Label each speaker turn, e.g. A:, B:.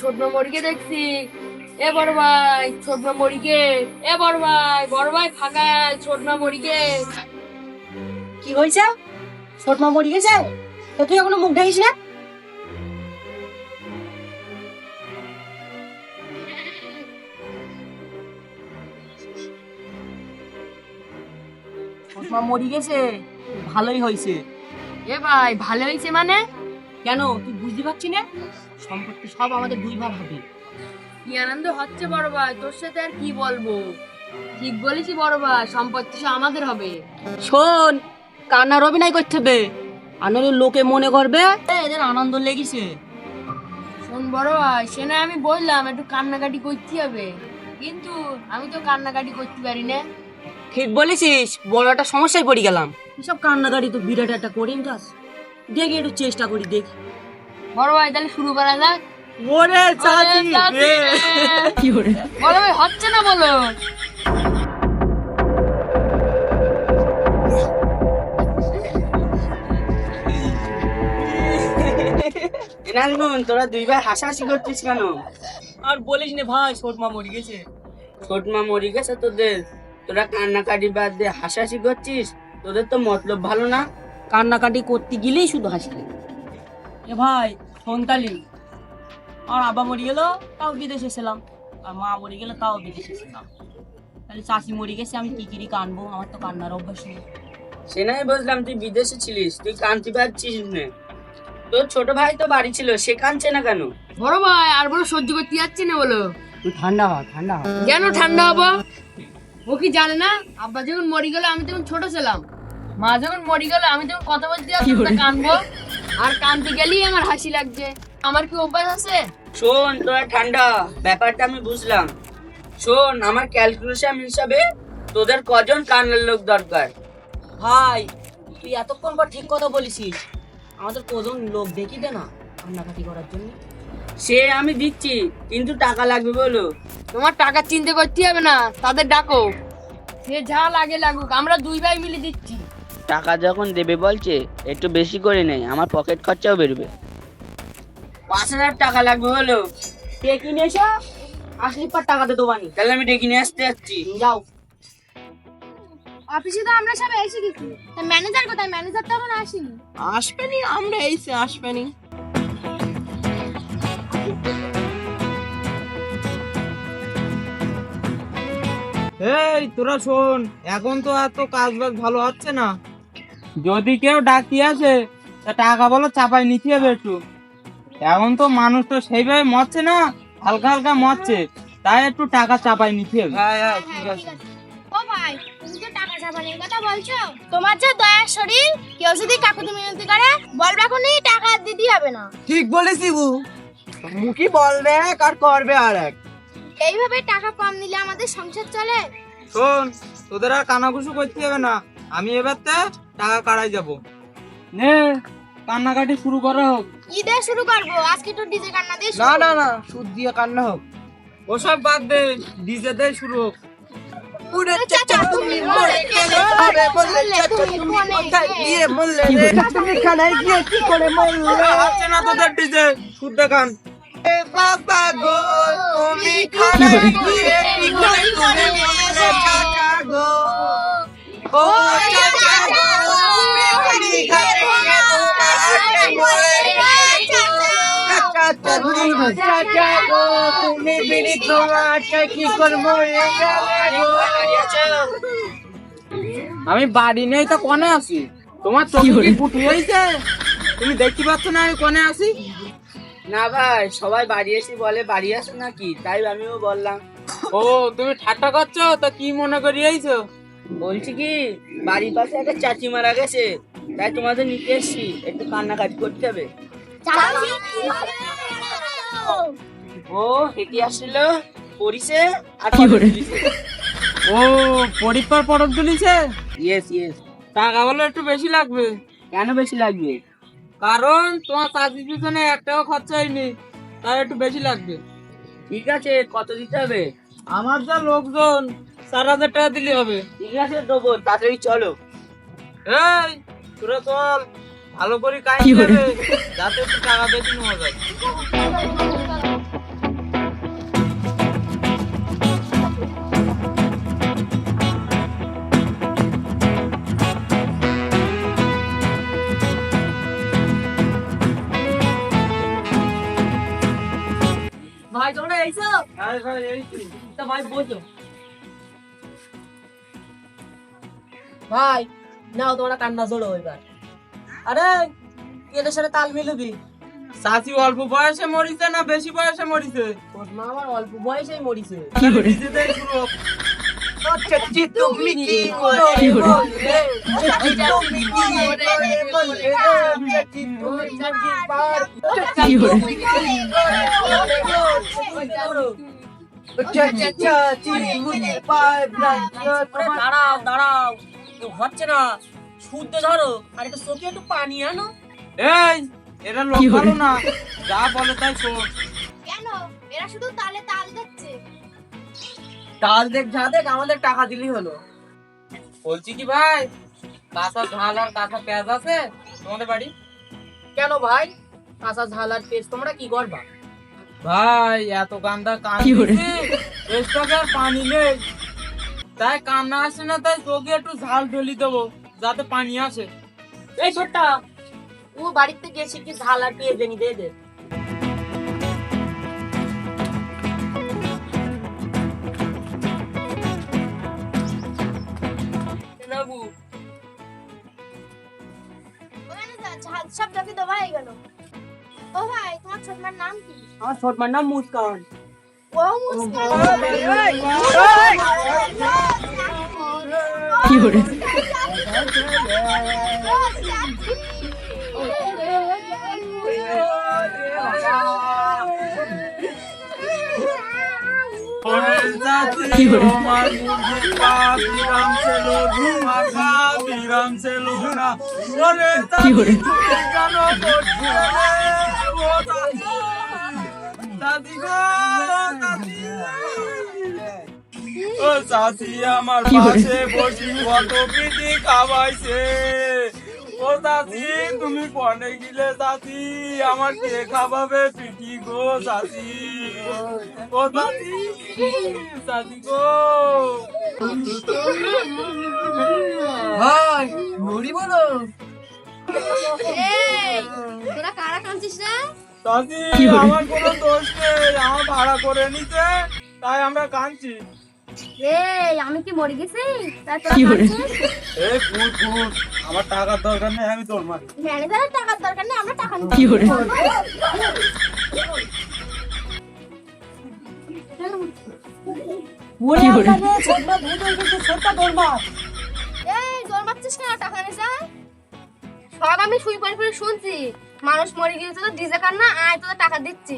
A: ছোট মরিকে দেখছি। এ বড় ভাই ছোট মরিকে। এ বড় ভাই বড় ভাই ফাঁকা ছোট মরিকে।
B: কি হয়েছে? ছোট মা মরি গেছে তো তুই এখনও মুখ ঢাকিস না? মা মরি গেছে। ভালোই হয়েছে।
A: এ ভাই, ভালো হয়েছে মানে?
B: কেন? তুই বুঝতে পারছি না? সম্পত্তি সব আমাদের দুই ভাগ হবে।
A: কি আনন্দ হচ্ছে বড় ভাই? তোর সাথে আর কি বলব? ঠিক বলেছি বড় ভাই, সম্পত্তি সব আমাদের হবে।
B: শোন কান্নার অভিনয় করতে হবে আনন্দ লোকে মনে করবে "এ, এদের আনন্দ লেগেছে।
A: শোন বড় ভাই সে না আমি বললাম একটু কান্নাকাটি করতে হবে। কিন্তু আমি তো কান্নাকাটি করতে পারি না।
B: ঠিক বলেছিস বড় একটা সমস্যায় পড়ে গেলাম। এসব কান্নাকাটি তো বিরাট একটা করিম কাজ। দেখি একটু চেষ্টা করি দেখি।
A: বড় ভাই তাহলে শুরু করা যাক।
B: ওরে
A: চাচি,
B: কি করে
A: বড় ভাই হচ্ছে না বলো?
C: তোরা দুইবার হাসাহাসি করছিস কেন?
B: আর বলিস না ভাই ছোট মা মরে গেছে।
C: ছোট মা মরে গেছে তোদের। তোরা কান্নাকাটি বাদ দিয়ে হাসাহাসি করছিস? তোদের তো মতলব ভালো না।
B: কান্নাকাটি করতে গেলেই শুধু হাসি। এ ভাই সন্তালি আর আবা মরে গেল তাও বিদেশে ছিলাম। আর মা মরে গেল তাও বিদেশে ছিলাম। তাহলে চাষি মরে গেছে আমি কি কিরি কানবো? আমার তো কান্নার অভ্যাস নেই।
C: সে নাই বুঝলাম তুই বিদেশে ছিলিস। তুই কানতে পারছিস না। তোর ছোট ভাই তো বাড়ি ছিল সে কানছে না কেন?
A: বড় ভাই আর বড় সহ্য করতে যাচ্ছে না বলো।
B: ঠান্ডা হ ঠান্ডা হ।
A: কেন ঠান্ডা হব? ও কি জানে না? আব্বা যখন মরে গেল আমি তখন ছোট ছিলাম। মা যখন মরে গেল আমি তখন কথা বলতে যাচ্ছি কানবো আর কানতে গেলেই আমার হাসি লাগছে। আমার কি অভ্যাস আছে?
C: শোন তোরা ঠান্ডা ব্যাপারটা আমি বুঝলাম। শোন আমার ক্যালকুলেশন হিসাবে তোদের কজন কান্নার লোক দরকার?
B: ভাই তুই এতক্ষণ পর ঠিক কথা বলেছিস। আমাদের কজন লোক দেখি দে না কান্নাকাটি করার জন্য।
C: সে আমি দিচ্ছি কিন্তু টাকা লাগবে বলো।
A: তোমার টাকা চিনতে করতে হবে না তাদের ডাকো। সে যা লাগে লাগুক আমরা দুই ভাই মিলে দিচ্ছি।
C: টাকা যখন দেবে বলছে একটু বেশি করে নেই আমার পকেট খরচাও বেরবে পাঁচ হাজার টাকা লাগবে বলো।
B: টেকি নিয়ে এসে আসলি পর টাকা দে দোবানি।
C: তাহলে আমি ডেকে নিয়ে আসতে যাচ্ছি।
B: যাও।
D: অফিসে তো আমরা সবাই এসে গেছি। তা ম্যানেজার কোথায়? ম্যানেজার তো এখন আসেনি।
B: আসবেনি আমরা এইসে আসবেনি।
E: এই তোরা শোন এখন তো এত কাজ বাজ ভালো হচ্ছে না। যদি কেউ ডাকি আসে তা টাকা বলো চাপাই নিতে হবে একটু। এখন তো মানুষ তো সেইভাবে মরছে না হালকা হালকা মরছে তাই একটু টাকা চাপাই নিতে হবে। হ্যাঁ হ্যাঁ ঠিক আছে।
D: ও ভাই চাপানোর কথা বলছো? তোমার যে দয়ার শরীর কেউ যদি কাকুতি মিনতি করে বলবে এখনই টাকা দিতে হবে না।
E: ঠিক বলেছি বু। মুখি বলবে এক আর করবে আর এক।
D: এইভাবে টাকা কম নিলে আমাদের সংসার চলে?
E: শোন তোদের আর কানাঘুষু করতে হবে না। আমি এবার তে টাকা কাড়াই যাব। নে কান্নাকাটি শুরু করা হোক।
D: ঈদে শুরু করব। আজকে তো ডিজে কান্না দিয়ে
E: না না না সুদ দিয়ে কান্না হোক। ওসব বাদ দে ডিজে দিয়ে শুরু হোক।
D: চাচা তুমি মরে গেলে বললে তুমি মনে গেলে।
E: হচ্ছে না তোদের ডিজে বাবা গো তুমি খানায় গিয়ে কি করে তুমি চাচা গো। ও চাচা গো তুমি খানায় গিয়ে তোমার মরে চাচা তুমি কি আমি বাড়ি নেই তো কনে আছি? তোমার চোখে ফুটি হয়েছে তুমি দেখতে পাচ্ছ না আমি কনে আছি?
C: না ভাই সবাই বাড়ি এসে বলে বাড়ি আসো নাকি? তাই আমিও বললাম।
E: ও তুমি ঠাট্টা করছ? তা কি মনে করি আইছো?
C: বলছি কি বাড়ির পাশে একটা চাচি মারা গেছে। তাই তোমাদের নিতে এসছি। একটু কান্নাকাটি করতে হবে। ও হেঁটে আসছিল পরিছে আর
E: ও পরীক্ষার তুলিছে
C: ইয়েস ইয়েস
E: টাকা বলে একটু বেশি লাগবে।
C: কেন বেশি লাগবে?
E: কারণ তোমার চাকরির পিছনে একটাও খরচা হয়নি তাই একটু বেশি লাগবে।
C: ঠিক আছে কত দিতে হবে?
E: আমার যা লোকজন চার হাজার টাকা দিলে হবে।
C: ঠিক আছে দেবো তাড়াতাড়ি চলো।
E: এই তোরা চল ভালো করে কাজ দেবে যাতে একটু টাকা বেশি নেওয়া যায়।
B: ভাই বোঝো। ভাই নাও তোমরা কান্না জোড়ো এবার। আরে এদের সাথে তাল মিলবি।
E: চাচি অল্প বয়সে মরিছে না বেশি বয়সে মরিছে?
B: মা আমার অল্প বয়সেই মরিছে।
E: পুরো
C: তুমি কি
B: দাঁড়াও দাঁড়াও হচ্ছে না শুদ্ধ ধরো আর একটু চোখে একটু পানি আনো
E: এই এরা লোক ভালো না যা বলে তাই শোন
D: কেন এরা শুধু তালে তাল দিচ্ছে
B: তাল দেখ যা দেখ আমাদের টাকা দিলেই হলো
E: বলছি কি ভাই কাঁচা ঝাল আর কাঁচা পেঁয়াজ আছে? তোমাদের বাড়ি?
B: কেন ভাই? কাঁচা ঝাল আর পেস্ট তোমরা কি করবা?
E: ভাই এত কান্দা কান স্টকে পানি নেই। তাই কান্না আসে না তাই চোখে একটু ঝাল ঢলি দেবো যাতে পানি আসে।
B: এই ছোট্টা ও বাড়িতে গেছে কি ঝাল আর পেয়ে দেনি দে দে।
D: সব দেখে দেওয়া হয়ে গেল ও ভাই তোমার ছোটমার নাম কি
B: আমার ছোট মার নাম মুস্কান
D: ও মুস্কান
A: কি করে
E: কি করে চাচি আমার পাশে বসি কত পিটি খাওয়াইছে। ও চাচি তুমি কনে গিলে চাচি আমার কে খাওয়াবে পিটি গো চাচি? ও চাচি চাচি গো। ভাই মুড়ি বলো।
D: তোরা কারা কাঁদছিস
E: চাচি আমার কোনো দোষ নেই আমার ভাড়া করে নিতে তাই আমরা কাঁদছি।
D: এই আমি কি মরে গেছি? তাই তোরা কাঁদছিস
E: এই ভূত ভূত আমার টাকার দরকার নেই আমি তোর মারি
D: ম্যানেজারের টাকার দরকার নেই আমরা টাকা নিতে
A: কি করে
B: কি করে ছোট ভূত হয়ে গেছে ছোটটা তোর
D: এই জোর মারছিস কেন? টাকা নিস সব আমি শুই পড়ে পড়ে শুনছি। মানুষ মরে গিয়েছে তো ডিজে কান্না আয় তোদের টাকা দিচ্ছি।